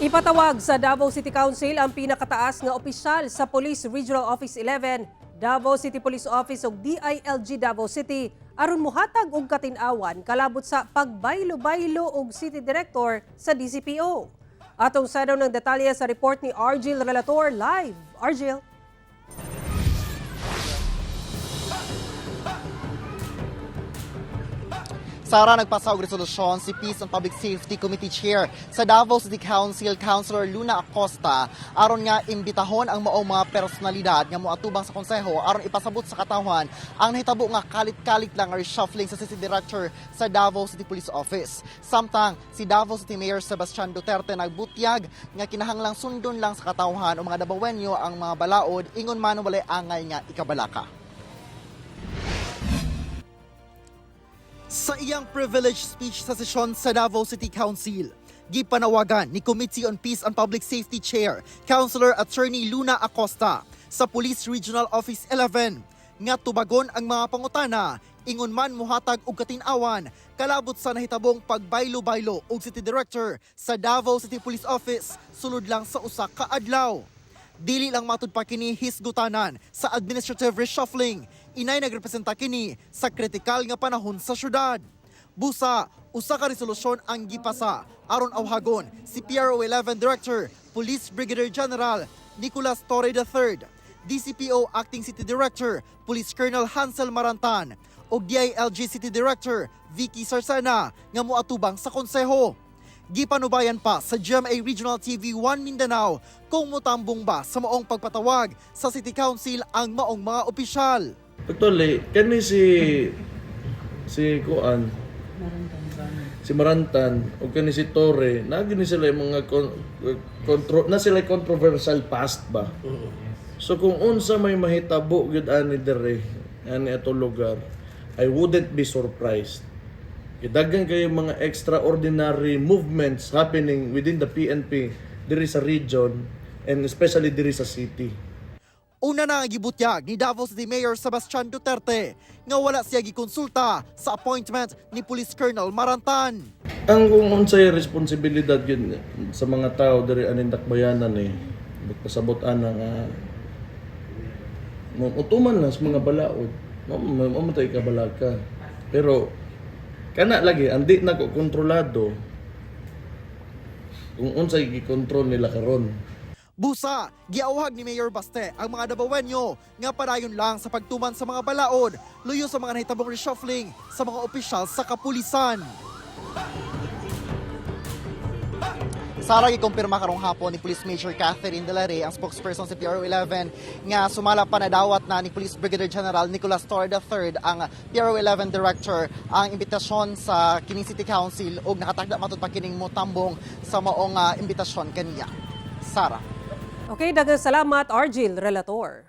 Ipatawag sa Davao City Council ang pinakataas nga opisyal sa Police Regional Office 11, Davao City Police Office ug DILG Davao City aron muhatag og katinawan kalabot sa pagbaylo-baylo og City Director sa DCPO. Atong sanaw ng detalye sa report ni Argil Relator live. Argil. Sara nagpasa og resolusyon si Peace and Public Safety Committee Chair sa Davao City Council Councilor Luna Acosta aron nga imbitahon ang maong mga personalidad nga moatubang sa konseho aron ipasabot sa katawhan ang nahitabo nga kalit-kalit lang reshuffling sa City Director sa Davao City Police Office. Samtang si Davao City Mayor Sebastian Duterte nagbutyag nga kinahanglang sundon lang sa katawhan o mga Davaoenyo ang mga balaod ingon man walay angay nga ikabalaka. Sa iyang privilege speech sa sesyon sa Davao City Council, gipanawagan ni Committee on Peace and Public Safety Chair, Councilor Attorney Luna Acosta sa Police Regional Office 11 nga tubagon ang mga pangutana ingon man muhatag og katinawan kalabot sa nahitabong pagbaylo-baylo og City Director sa Davao City Police Office sulod lang sa usa ka adlaw. Dili lang matud pa kini hisgutanan sa administrative reshuffling. Inay nagrepresenta kini sa kritikal nga panahon sa syudad. Busa, usa ka resolusyon ang gipasa aron awhagon si PRO 11 Director, Police Brigadier General Nicolas Torre III, DCPO Acting City Director, Police Colonel Hansel Marantan, o DILG City Director Vicky Sarsana nga moatubang sa konseho. Gipanubayan pa sa GMA Regional TV 1 Mindanao kung mutambong ba sa maong pagpatawag sa City Council ang maong mga opisyal. Actually, kani si si Kuan? Si Marantan. O kani si Torre? Na gini sila yung mga kon, kontro, na sila controversial past ba? So kung unsa may mahitabo gyud ani dere ani ato lugar I wouldn't be surprised Daghan kayo mga extraordinary movements happening within the PNP diri sa region and especially diri sa city. Una na ang gibutyag ni Davao City Mayor Sebastian Duterte nga wala siya gikonsulta sa appointment ni Police Colonel Marantan. Ang kung unsay responsibilidad yun sa mga tao diri aning dakbayanan eh magpasabot ana nga mo utuman na sa mga balaod mo mamatay ka balaka pero kana lagi andi na ko kontrolado kung unsay gikontrol nila karon Busa, giawhag ni Mayor Baste ang mga Davaoenyo nga padayon lang sa pagtuman sa mga balaod, luyo sa mga nahitabong reshuffling sa mga opisyal sa kapulisan. Sara gikumpirma karong hapon ni Police Major Catherine Delare, ang spokesperson sa PRO 11, nga sumala pa na dawat na ni Police Brigadier General Nicolas Torre III, ang PRO 11 Director, ang imbitasyon sa kining City Council ug nakatagda matud pa kining motambong sa maong ah, imbitasyon kaniya. Sara. Okay, daghang salamat Argil Relator.